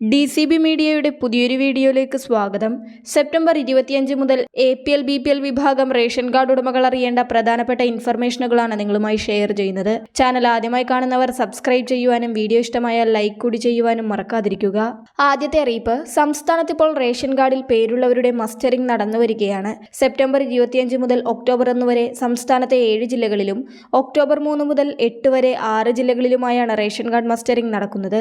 D C B മീഡിയയുടെ പുതിയൊരു വീഡിയോയിലേക്ക് സ്വാഗതം. സെപ്റ്റംബർ ഇരുപത്തിയഞ്ച് മുതൽ A P L B P L വിഭാഗം റേഷൻ കാർഡ് ഉടമകൾ അറിയേണ്ട പ്രധാനപ്പെട്ട ഇൻഫർമേഷനുകളാണ് നിങ്ങളുമായി ഷെയർ ചെയ്യുന്നത്. ചാനൽ ആദ്യമായി കാണുന്നവർ സബ്സ്ക്രൈബ് ചെയ്യുവാനും വീഡിയോ ഇഷ്ടമായാൽ ലൈക്ക് കൂടി ചെയ്യുവാനും മറക്കാതിരിക്കുക. ആദ്യത്തെ അറിയിപ്പ് സംസ്ഥാനത്ത് ഇപ്പോൾ റേഷൻ കാർഡിൽ പേരുള്ളവരുടെ മസ്റ്ററിംഗ് നടന്നു വരികയാണ്. സെപ്റ്റംബർ ഇരുപത്തിയഞ്ച് മുതൽ ഒക്ടോബർ ഒന്ന് വരെ സംസ്ഥാനത്തെ ഏഴ് ജില്ലകളിലും ഒക്ടോബർ മൂന്ന് മുതൽ എട്ട് വരെ ആറ് ജില്ലകളിലുമായാണ് റേഷൻ കാർഡ് മസ്റ്ററിംഗ് നടക്കുന്നത്.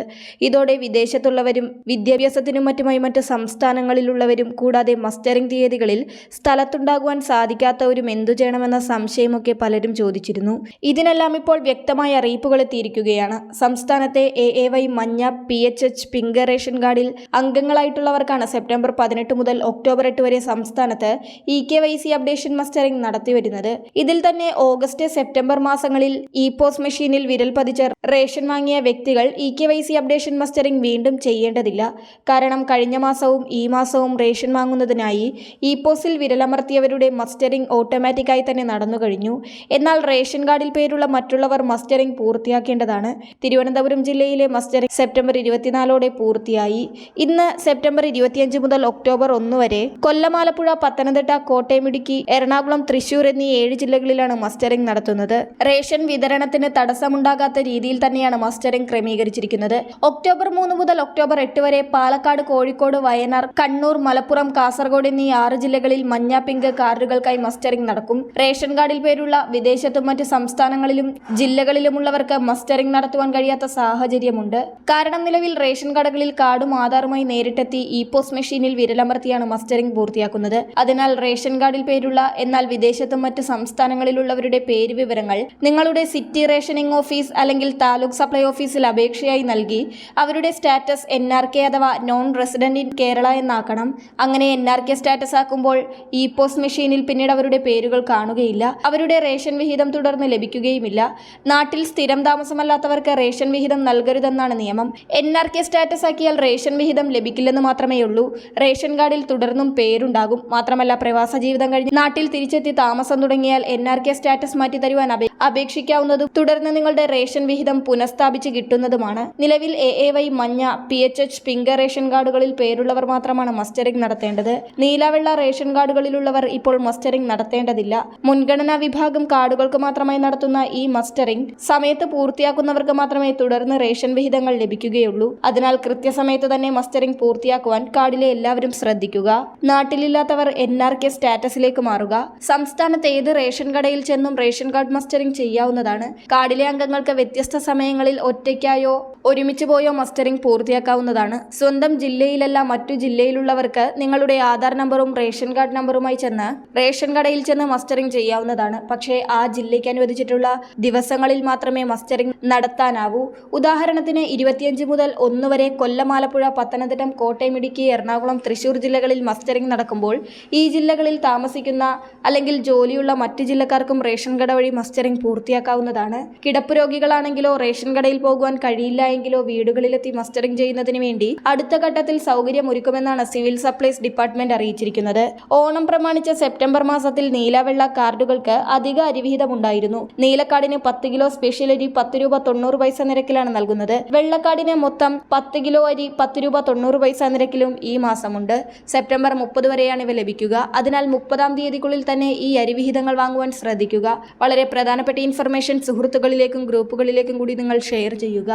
ഇതോടെ വിദേശത്തുള്ളവരും വിദ്യാഭ്യാസത്തിനും മറ്റുമായി മറ്റ് സംസ്ഥാനങ്ങളിലുള്ളവരും കൂടാതെ മസ്റ്ററിംഗ് തീയതികളിൽ സ്ഥലത്തുണ്ടാകുവാൻ സാധിക്കാത്തവരും എന്തു ചെയ്യണമെന്ന സംശയമൊക്കെ പലരും ചോദിച്ചിരുന്നു. ഇതിനെല്ലാം ഇപ്പോൾ വ്യക്തമായ അറിയിപ്പുകൾ എത്തിയിരിക്കുകയാണ്. സംസ്ഥാനത്തെ എ എ വൈ മഞ്ഞ P H H pink ration കാർഡിൽ അംഗങ്ങളായിട്ടുള്ളവർക്കാണ് സെപ്റ്റംബർ പതിനെട്ട് മുതൽ ഒക്ടോബർ എട്ട് വരെ സംസ്ഥാനത്ത് E K Y C updation mustering നടത്തിവരുന്നത്. ഇതിൽ തന്നെ ഓഗസ്റ്റ് സെപ്റ്റംബർ മാസങ്ങളിൽ ഇ പോസ് മെഷീനിൽ വിരൽ പതിച്ച റേഷൻ വാങ്ങിയ വ്യക്തികൾ E K Y C updation mustering വീണ്ടും ചെയ്യേണ്ടതില്ല. കാരണം കഴിഞ്ഞ മാസവും ഈ മാസവും റേഷൻ വാങ്ങുന്നതിനായി ഇ പോസിൽ വിരലമർത്തിയവരുടെ മസ്റ്ററിംഗ് ഓട്ടോമാറ്റിക്കായി തന്നെ നടന്നു കഴിഞ്ഞു. എന്നാൽ റേഷൻ കാർഡിൽ പേരുള്ള മറ്റുള്ളവർ മസ്റ്ററിംഗ് പൂർത്തിയാക്കേണ്ടതാണ്. തിരുവനന്തപുരം ജില്ലയിലെ മസ്റ്ററിംഗ് സെപ്റ്റംബർ ഇരുപത്തിനാലോടെ പൂർത്തിയായി. ഇന്ന് സെപ്റ്റംബർ ഇരുപത്തിയഞ്ച് മുതൽ ഒക്ടോബർ ഒന്ന് വരെ കൊല്ലം ആലപ്പുഴ പത്തനംതിട്ട കോട്ടയം ഇടുക്കി എറണാകുളം തൃശൂർ എന്നീ ഏഴ് ജില്ലകളിലാണ് മസ്റ്ററിംഗ് നടത്തുന്നത്. റേഷൻ വിതരണത്തിന് തടസ്സമുണ്ടാകാത്ത രീതിയിൽ തന്നെയാണ് മസ്റ്ററിംഗ് ക്രമീകരിച്ചിരിക്കുന്നത്. ഒക്ടോബർ മൂന്ന് മുതൽ ഒക്ടോബർ എട്ട് വരെ പാലക്കാട് കോഴിക്കോട് വയനാട് കണ്ണൂർ മലപ്പുറം കാസർഗോഡ് എന്നീ ആറ് ജില്ലകളിൽ മഞ്ഞ പിങ്ക് കാർഡുകൾക്കായി മസ്റ്ററിംഗ് നടക്കും. റേഷൻ കാർഡിൽ പേരുള്ള വിദേശത്തും മറ്റ് സംസ്ഥാനങ്ങളിലും ജില്ലകളിലുമുള്ളവർക്ക് മസ്റ്ററിംഗ് നടത്തുവാൻ കഴിയാത്ത സാഹചര്യമുണ്ട്. കാരണം നിലവിൽ റേഷൻ കടകളിൽ കാർഡും ആധാറുമായി നേരിട്ടെത്തി ഇ പോസ്റ്റ് മെഷീനിൽ വിരലമർത്തിയാണ് മസ്റ്ററിംഗ് പൂർത്തിയാക്കുന്നത്. അതിനാൽ റേഷൻ കാർഡിൽ പേരുള്ള എന്നാൽ വിദേശത്തും മറ്റ് സംസ്ഥാനങ്ങളിലുള്ളവരുടെ പേര് വിവരങ്ങൾ നിങ്ങളുടെ സിറ്റി റേഷനിംഗ് ഓഫീസ് അല്ലെങ്കിൽ താലൂക്ക് സപ്ലൈ ഓഫീസിൽ അപേക്ഷയായി നൽകി അവരുടെ സ്റ്റാറ്റസ് എൻ ആർ കെ അഥവാ നോൺ റെസിഡന്റ് ഇൻ കേരള എന്നാക്കണം. അങ്ങനെ എൻ ആർ കെ സ്റ്റാറ്റസ് ആക്കുമ്പോൾ ഇ പോസ് മെഷീനിൽ പിന്നീട് അവരുടെ പേരുകൾ കാണുകയില്ല. അവരുടെ റേഷൻ വിഹിതം തുടർന്ന് ലഭിക്കുകയുമില്ല. നാട്ടിൽ സ്ഥിരം താമസമല്ലാത്തവർക്ക് റേഷൻ വിഹിതം നൽകരുതെന്നാണ് നിയമം. എൻ ആർ കെ സ്റ്റാറ്റസ് ആക്കിയാൽ റേഷൻ വിഹിതം ലഭിക്കില്ലെന്ന് മാത്രമേ ഉള്ളൂ റേഷൻ കാർഡിൽ തുടർന്നും പേരുണ്ടാകും. മാത്രമല്ല പ്രവാസ ജീവിതം കഴിഞ്ഞ് നാട്ടിൽ തിരിച്ചെത്തി താമസം തുടങ്ങിയാൽ എൻ ആർ കെ സ്റ്റാറ്റസ് മാറ്റി തരുവാൻ അപേക്ഷിക്കാവുന്നതും തുടർന്ന് നിങ്ങളുടെ റേഷൻ വിഹിതം പുനഃസ്ഥാപിച്ച് കിട്ടുന്നതുമാണ്. നിലവിൽ എ എ വൈ മഞ്ഞ P H H pink ration കാർഡുകളിൽ പേരുള്ളവർ മാത്രമാണ് മസ്റ്ററിംഗ് നടത്തേണ്ടത്. നീലവെള്ള റേഷൻ കാർഡുകളിലുള്ളവർ ഇപ്പോൾ മസ്റ്ററിംഗ് നടത്തേണ്ടതില്ല. മുൻഗണനാ വിഭാഗം കാർഡുകൾക്ക് മാത്രമായി നടത്തുന്ന ഈ മസ്റ്ററിംഗ് സമയത്ത് പൂർത്തിയാക്കുന്നവർക്ക് മാത്രമേ തുടർന്ന് റേഷൻ വിഹിതങ്ങൾ ലഭിക്കുകയുള്ളൂ. അതിനാൽ കൃത്യസമയത്ത് തന്നെ മസ്റ്ററിംഗ് പൂർത്തിയാക്കുവാൻ കാർഡിലെ എല്ലാവരും ശ്രദ്ധിക്കുക. നാട്ടിലില്ലാത്തവർ എൻ ആർ കെ സ്റ്റാറ്റസിലേക്ക് മാറുക. സംസ്ഥാനത്ത് ഏത് റേഷൻ കടയിൽ ചെന്നും റേഷൻ കാർഡ് മസ്റ്ററിംഗ് ചെയ്യാവുന്നതാണ്. കാർഡിലെ അംഗങ്ങൾക്ക് വ്യത്യസ്ത സമയങ്ങളിൽ ഒറ്റയ്ക്കായോ ഒരുമിച്ച് പോയോ മസ്റ്ററിംഗ് പൂർത്തിയാക്കാവുന്നതാണ്. സ്വന്തം ജില്ലയിലല്ല മറ്റു ജില്ലയിലുള്ളവർക്ക് നിങ്ങളുടെ ആധാർ നമ്പറും റേഷൻ കാർഡ് നമ്പറുമായി ചെന്ന് റേഷൻ കടയിൽ ചെന്ന് മസ്റ്ററിംഗ് ചെയ്യാവുന്നതാണ്. പക്ഷേ ആ ജില്ലയ്ക്ക് അനുവദിച്ചിട്ടുള്ള ദിവസങ്ങളിൽ മാത്രമേ മസ്റ്ററിംഗ് നടത്താനാവൂ. ഉദാഹരണത്തിന് ഇരുപത്തിയഞ്ച് മുതൽ ഒന്ന് വരെ കൊല്ലം ആലപ്പുഴ പത്തനംതിട്ട കോട്ടയം ഇടുക്കി എറണാകുളം തൃശൂർ ജില്ലകളിൽ മസ്റ്ററിംഗ് നടക്കുമ്പോൾ ഈ ജില്ലകളിൽ താമസിക്കുന്ന അല്ലെങ്കിൽ ജോലിയുള്ള മറ്റു ജില്ലക്കാർക്കും റേഷൻ കട വഴി മസ്റ്ററിംഗ് പൂർത്തിയാക്കാവുന്നതാണ്. കിടപ്പ് രോഗികളാണെങ്കിലോ റേഷൻ കടയിൽ പോകുവാൻ കഴിയില്ല എങ്കിലോ വീടുകളിലെത്തി മസ്റ്ററിംഗ് ചെയ്യുന്നതിന് വേണ്ടി അടുത്ത ഘട്ടത്തിൽ സൗകര്യമൊരുക്കുമെന്നാണ് സിവിൽ സപ്ലൈസ് ഡിപ്പാർട്ട്മെന്റ് അറിയിച്ചിരിക്കുന്നത്. ഓണം പ്രമാണിച്ച സെപ്റ്റംബർ മാസത്തിൽ നീലവെള്ള കാർഡുകൾക്ക് അധിക അരിവിഹിതമുണ്ടായിരുന്നു. നീലക്കാടിന് പത്ത് കിലോ സ്പെഷ്യൽ അരി പത്ത് രൂപ തൊണ്ണൂറ് പൈസ നിരക്കിലാണ് നൽകുന്നത്. വെള്ളക്കാടിന് മൊത്തം പത്ത് കിലോ അരി പത്ത് രൂപ തൊണ്ണൂറ് പൈസ നിരക്കിലും ഈ മാസമുണ്ട്. സെപ്റ്റംബർ മുപ്പത് വരെയാണ് ഇവ ലഭിക്കുക. അതിനാൽ മുപ്പതാം തീയതിക്കുള്ളിൽ തന്നെ ഈ അരിവിഹിതങ്ങൾ വാങ്ങുവാൻ ശ്രദ്ധിക്കുക. വളരെ പ്രധാനപ്പെട്ട ഇൻഫർമേഷൻ സുഹൃത്തുക്കളിലേക്കും ഗ്രൂപ്പുകളിലേക്കും കൂടി നിങ്ങൾ ഷെയർ ചെയ്യുക.